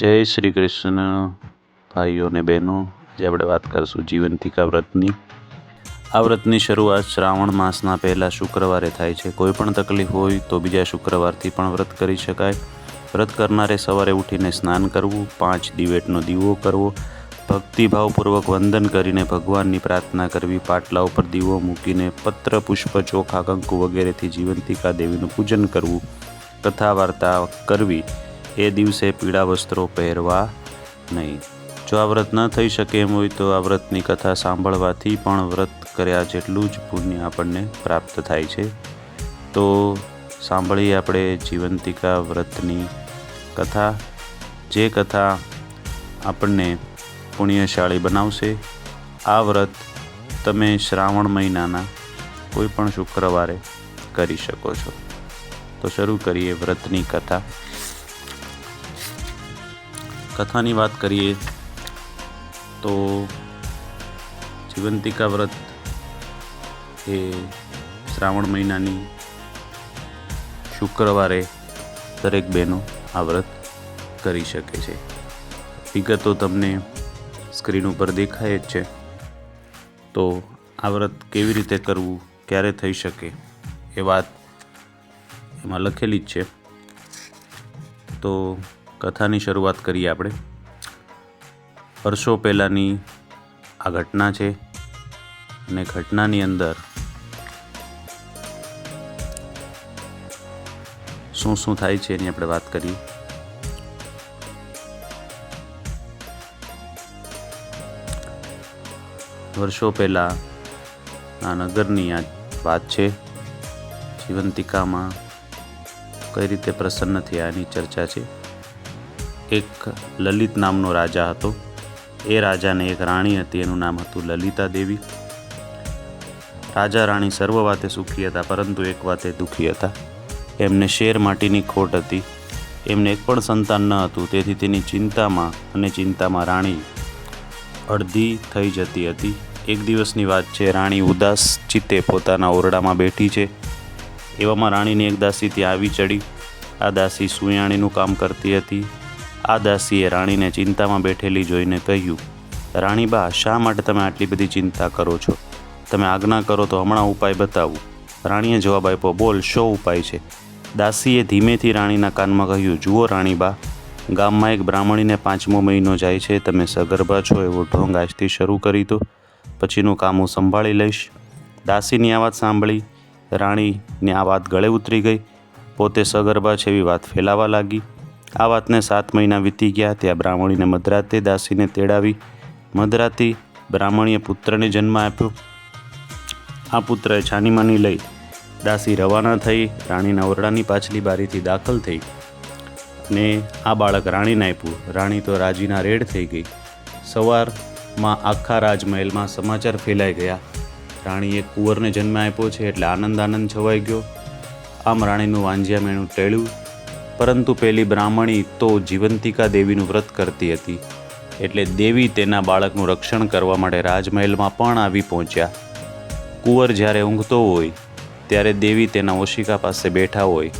જય શ્રી કૃષ્ણ, ભાઈઓ અને બહેનો. આજે આપણે વાત કરીશું જીવંતિકા વ્રતની. આ વ્રતની શરૂઆત શ્રાવણ માસના પહેલાં શુક્રવારે થાય છે. કોઈ પણ તકલીફ હોય તો બીજા શુક્રવારથી પણ વ્રત કરી શકાય. વ્રત કરનારે સવારે ઉઠીને સ્નાન કરવું, પાંચ દિવેટનો દીવો કરવો, ભક્તિભાવપૂર્વક વંદન કરીને ભગવાનની પ્રાર્થના કરવી, પાટલા ઉપર દીવો મૂકીને પત્ર, પુષ્પ, ચોખા, કંકુ વગેરેથી જીવંતિકા દેવીનું પૂજન કરવું કથા વાર્તા કરવી એ દિવસે પીળા વસ્ત્રો પહેરવા નહીં. જો આ વ્રત ન થઈ શકે એમ હોય તો આ વ્રતની કથા સાંભળવાથી પણ વ્રત કર્યા જેટલું જ પુણ્ય આપણને પ્રાપ્ત થાય છે. તો સાંભળીએ આપણે જીવંતિકા વ્રતની કથા. જે કથા આપણને પુણ્યશાળી બનાવશે. આ વ્રત તમે શ્રાવણ મહિનાના કોઈ પણ શુક્રવારે કરી શકો છો. તો શરૂ કરીએ વ્રતની કથા. કથાની વાત કરીએ તો જીવંતિકા વ્રત એ શ્રાવણ મહિનાની શુક્રવારે દરેક બહેનો આ વ્રત કરી શકે છે. વિગતો તમને સ્ક્રીન ઉપર દેખાય જ છે. તો આ વ્રત કેવી રીતે કરવું, ક્યારે થઈ શકે એ વાત એમાં લખેલી જ છે. તો કથાની શરૂઆત કરીએ આપણે. વર્ષો પહેલાંની આ ઘટના છે અને ઘટનાની અંદર શું શું થાય છે એની આપણે વાત કરીએ. વર્ષો પહેલાં આ નગરની આ વાત છે. જીવંતિકામાં કઈ રીતે પ્રસન્ન થયા એની ચર્ચા છે. એક લલિત નામનો રાજા હતો. એ રાજાને એક રાણી હતી, એનું નામ હતું લલિતા દેવી. રાજા રાણી સર્વ વાતે સુખી હતા, પરંતુ એક વાતે દુઃખી હતા. એમને શેર માટીની ખોટ હતી. એમને એક પણ સંતાન ન હતું, તેથી તેની ચિંતામાં અને ચિંતામાં રાણી અડધી થઈ જતી હતી. એક દિવસની વાત છે, રાણી ઉદાસ ચિત્તે પોતાના ઓરડામાં બેઠી છે. એવામાં રાણીની એક દાસી ત્યાં આવી ચડી. આ દાસી સુયાણીનું કામ કરતી હતી. આ દાસીએ રાણીને ચિંતામાં બેઠેલી જોઈને કહ્યું, રાણીબા, શા માટે તમે આટલી બધી ચિંતા કરો છો? તમે આજ્ઞા કરો તો હમણાં ઉપાય બતાવું. રાણીએ જવાબ આપ્યો, બોલ, શો ઉપાય છે? દાસીએ ધીમેથી રાણીના કાનમાં કહ્યું, જુઓ રાણીબા, ગામમાં એક બ્રાહ્મણીને પાંચમો મહિનો જાય છે, તમે સગર્ભા છો, એવો ઢોંગ આજથી શરૂ કરી દો, પછીનું કામ હું સંભાળી લઈશ. દાસીની આ વાત સાંભળી રાણીને આ વાત ગળે ઉતરી ગઈ, પોતે સગર્ભા છે એવી વાત ફેલાવા લાગી. આ વાતને સાત મહિના વીતી ગયા ત્યાં બ્રાહ્મણીને મધરાતે દાસીને તેડાવી મધરાતી બ્રાહ્મણીએ પુત્રને જન્મ આપ્યો. આ પુત્રએ છાનીમાની લઈ દાસી રવાના થઈ, રાણીના ઓરડાની પાછલી બારીથી દાખલ થઈ ને આ બાળક રાણીને આપ્યું. રાણી તો રાજીના રેડ થઈ ગઈ. સવારમાં આખા રાજમહેલમાં સમાચાર ફેલાઈ ગયા. રાણીએ કુંવરને જન્મ આપ્યો છે એટલે આનંદ આનંદ છવાઈ ગયો. આમ રાણીનું વાંજિયા મેણું ટેળ્યું. પરંતુ પેલી બ્રાહ્મણી તો જીવંતિકા દેવીનું વ્રત કરતી હતી. એટલે દેવી તેના બાળકનું રક્ષણ કરવા માટે રાજમહેલમાં પણ આવી પહોંચ્યા. કુંવર જ્યારે ઊંઘતો હોય, ત્યારે દેવી તેના ઓશિકા પાસે બેઠા હોય.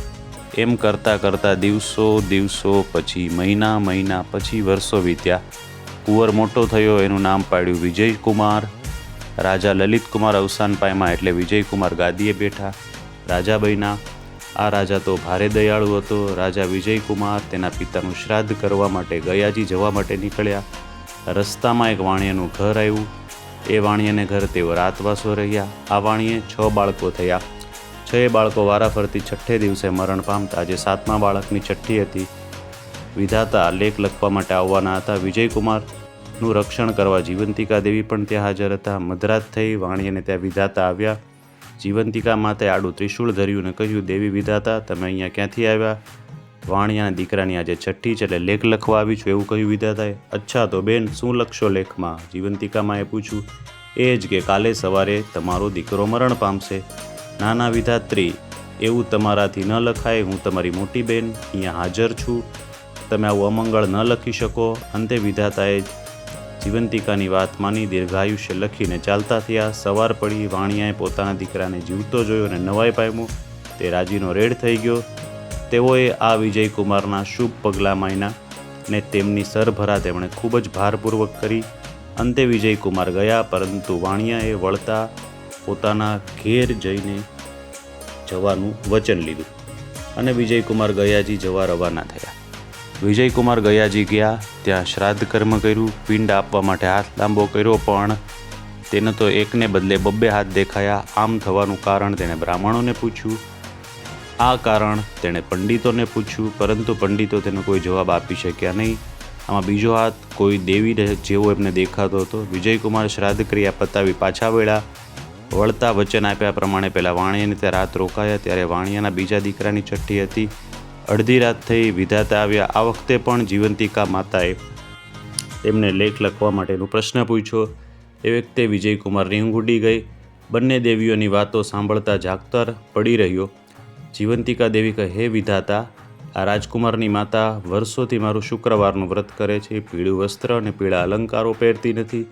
એમ કરતાં કરતાં દિવસો દિવસો પછી, મહિના મહિના પછી વર્ષો વીત્યા. કુંવર મોટો થયો, એનું નામ પાડ્યું વિજયકુમાર. રાજા લલિતકુમાર અવસાન પામ્યા એટલે વિજયકુમાર ગાદીએ બેઠા. રાજા બન્યા. આ રાજા તો ભારે દયાળુ હતો. રાજા વિજયકુમાર તેના પિતાનું શ્રાદ્ધ કરવા માટે ગયાજી જવા માટે નીકળ્યા. રસ્તામાં એક વાણિયાનું ઘર આવ્યું. એ વાણિયાને ઘર તેઓ રાતવાસો રહ્યા. આ વાણીએ છ બાળકો થયા. છ બાળકો વારાફરતી છઠ્ઠે દિવસે મરણ પામતા આજે સાતમા બાળકની છઠ્ઠી હતી. વિધાતા લેખ લખવા માટે આવવાના હતા. વિજયકુમારનું રક્ષણ કરવા જીવંતિકા દેવી પણ ત્યાં હાજર હતા. મધરાત થઈ વાણીને ત્યાં વિધાતા આવ્યા. જીવંતિકા માતે આડું ત્રિશૂળ ધર્યું અને કહ્યું, દેવી વિધાતા, તમે અહીંયા ક્યાંથી આવ્યા? વાણિયાના દીકરાની આજે છઠ્ઠી છે એટલે લેખ લખવા આવી છું, એવું કહ્યું વિધાતાએ. અચ્છા તો બેન, શું લખશો લેખમાં? જીવંતિકામાં એ પૂછ્યું. એ જ કે કાલે સવારે તમારો દીકરો મરણ પામશે. નાના વિધાત્રી, એવું તમારાથી ન લખાય, હું તમારી મોટી બેન, અહીંયા હાજર છું. તમે આવું અમંગળ ન લખી શકો. અંતે વિધાતાએ જીવંતિકાની વાત માની દીર્ઘાયુષ્ય લખીને ચાલતા થયા. સવાર પડી, વાણિયાએ પોતાના દીકરાને જીવતો જોયો અને નવાઈ પામ્યો. તે રાજીનો રેડ થઈ ગયો. તેઓએ આ વિજયકુમારના શુભ પગલાં માયના ને તેમની સરભરા તેમણે ખૂબ જ ભારપૂર્વક કરી. અંતે વિજયકુમાર ગયા, પરંતુ વાણિયાએ વળતા પોતાના ઘેર જઈને જવાનું વચન લીધું અને વિજયકુમાર ગયાજી જવા રવાના થયા. વિજયકુમાર ગયાજી ગયા, ત્યાં શ્રાદ્ધ કર્મ કર્યું, પિંડ આપવા માટે હાથ લાંબો કર્યો, પણ તેને તો એકને બદલે બબ્બે હાથ દેખાયા, આમ થવાનું કારણ તેણે બ્રાહ્મણોને પૂછ્યું. આ કારણ તેણે પંડિતોને પૂછ્યું, પરંતુ પંડિતો તેનો કોઈ જવાબ આપી શક્યા નહીં. આમાં બીજો હાથ કોઈ દેવી જેવો એમને દેખાતો હતો. વિજયકુમાર શ્રાદ્ધ ક્રિયા પતાવી પાછા વળ્યા. વળતા વચન આપ્યા પ્રમાણે પહેલાં વાણિયાને ત્યાં રાત રોકાયા, ત્યારે વાણિયાના બીજા દીકરાની છઠ્ઠી હતી. અડધી રાત થઈ વિધાતા આવ્યા. આ વખતે પણ જીવંતિકા માતાએ તેમને લેખ લખવા માટેનો પ્રશ્ન પૂછ્યો. એ વખતે વિજયકુમારની ઊંઘ ઉડી ગઈ. બંને દેવીઓની વાતો સાંભળતા જાગતર પડી રહ્યો. જીવંતિકા દેવી કહે, હે વિધાતા, આ રાજકુમારની માતા વર્ષોથી મારું શુક્રવારનું વ્રત કરે છે. પીળું વસ્ત્ર અને પીળા અલંકારો પહેરતી નથી.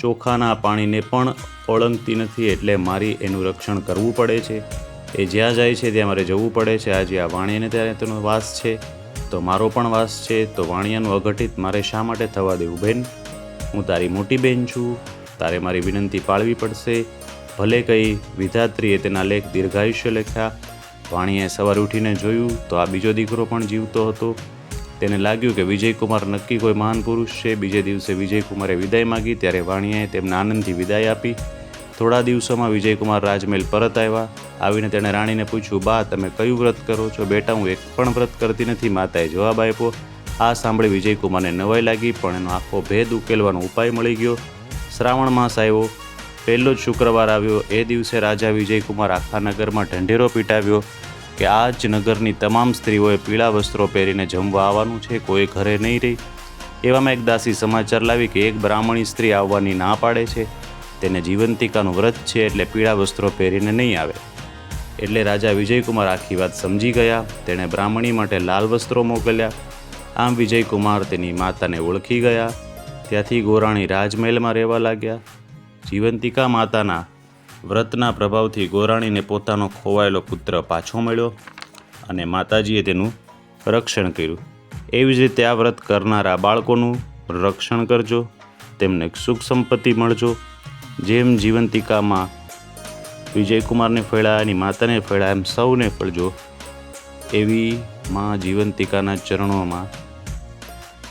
ચોખાના પાણીને પણ ઓળંગતી નથી એટલે મારી એનું રક્ષણ કરવું પડે છે. એ જ્યાં જાય છે ત્યાં મારે જવું પડે છે. આજે આ વાણિયાને ત્યારે તેનો વાસ છે. તો મારો પણ વાસ છે. તો વાણિયાનું અઘટિત મારે શા માટે થવા દેવું બેન? હું તારી મોટી બેન છું. તારે મારી વિનંતી પાળવી પડશે. ભલે કંઈ વિધાત્રીએ તેના લેખ દીર્ઘાયુષ્ય લખ્યા. વાણીએ સવારે ઉઠીને જોયું તો આ બીજો દીકરો પણ જીવતો હતો. તેને લાગ્યું કે વિજયકુમાર નક્કી કોઈ મહાન પુરુષ છે. બીજે દિવસે વિજયકુમારે વિદાય માગી. ત્યારે વાણીએ તેમને આનંદથી વિદાય આપી. થોડા દિવસોમાં વિજયકુમાર રાજમહેલ પરત આવ્યા. આવીને તેણે રાણીને પૂછ્યું, બા, તમે કયું વ્રત કરો છો? બેટા, હું એક પણ વ્રત કરતી નથી. માતાએ જવાબ આપ્યો. આ સાંભળી વિજયકુમારને નવાઈ લાગી, પણ એનો આખો ભેદ ઉકેલવાનો ઉપાય મળી ગયો. શ્રાવણ માસ આવ્યો. પહેલો જ શુક્રવાર આવ્યો. એ દિવસે રાજા વિજયકુમાર આખા નગરમાં ઢંઢેરો પીટાવ્યો કે આ જ નગરની તમામ સ્ત્રીઓએ પીળા વસ્ત્રો પહેરીને જમવા આવવાનું છે. કોઈ ઘરે નહીં રહી. એવામાં એક દાસી સમાચાર લાવી કે એક બ્રાહ્મણી સ્ત્રી આવવાની ના પાડે છે. તેને જીવંતિકાનું વ્રત છે એટલે પીળા વસ્ત્રો પહેરીને નહીં આવે. એટલે રાજા વિજયકુમાર આખી વાત સમજી ગયા. તેણે બ્રાહ્મણી માટે લાલ વસ્ત્રો મોકલ્યા. આમ વિજયકુમાર તેની માતાને ઓળખી ગયા. ત્યાંથી ગોરાણી રાજમહેલમાં રહેવા લાગ્યા. જીવંતિકા માતાના વ્રતના પ્રભાવથી ગોરાણીને પોતાનો ખોવાયેલો પુત્ર પાછો મળ્યો અને માતાજીએ તેનું રક્ષણ કર્યું. એવી જ રીતે આ વ્રત કરનારા બાળકોનું રક્ષણ કરજો. તેમને સુખ સંપત્તિ મળજો. જેમ જીવંતિકામાં વિજયકુમારને ફેળા એની માતાને ફેળા એમ સૌને ફળજો, એવી માં જીવંતિકાના ચરણોમાં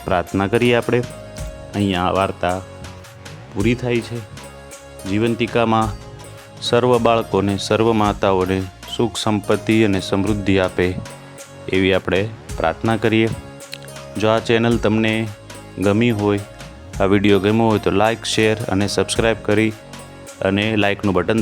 પ્રાર્થના કરીએ આપણે. અહીંયા આ વાર્તા પૂરી થાય છે. જીવંતિકામાં સર્વ બાળકોને, સર્વ માતાઓને સુખ સંપત્તિ અને સમૃદ્ધિ આપે એવી આપણે પ્રાર્થના કરીએ. જો આ ચેનલ તમને ગમી હોય આ વીડિયો ગમ્યો હોય તો લાઇક શેર અને સબસ્ક્રાઈબ કરી અને લાઇકનું બટન દબાવી